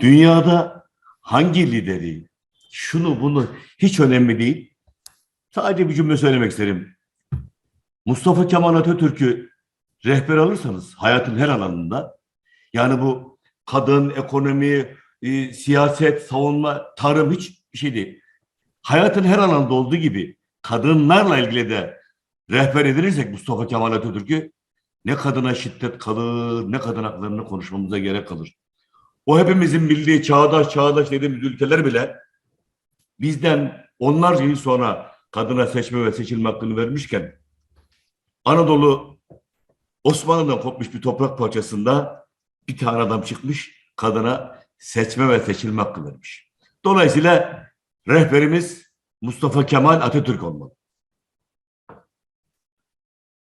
Dünyada hangi lideri, şunu bunu hiç önemli değil. Sadece bir cümle söylemek isterim. Mustafa Kemal Atatürk'ü rehber alırsanız hayatın her alanında yani bu kadın, ekonomi, e, siyaset, savunma, tarım hiç bir şey değil. Hayatın her alanında olduğu gibi kadınlarla ilgili de rehber edinirsek Mustafa Kemal Atatürk'ü ne kadına şiddet kalır, ne kadın haklarını konuşmamıza gerek kalır. O hepimizin bildiği çağdaş çağdaş dediğimiz ülkeler bile bizden onlarca yıl sonra kadına seçme ve seçilme hakkını vermişken Anadolu Osmanlı'dan kopmuş bir toprak parçasında bir tane adam çıkmış kadına seçme ve seçilme hakkı vermiş. Dolayısıyla rehberimiz Mustafa Kemal Atatürk olmalı.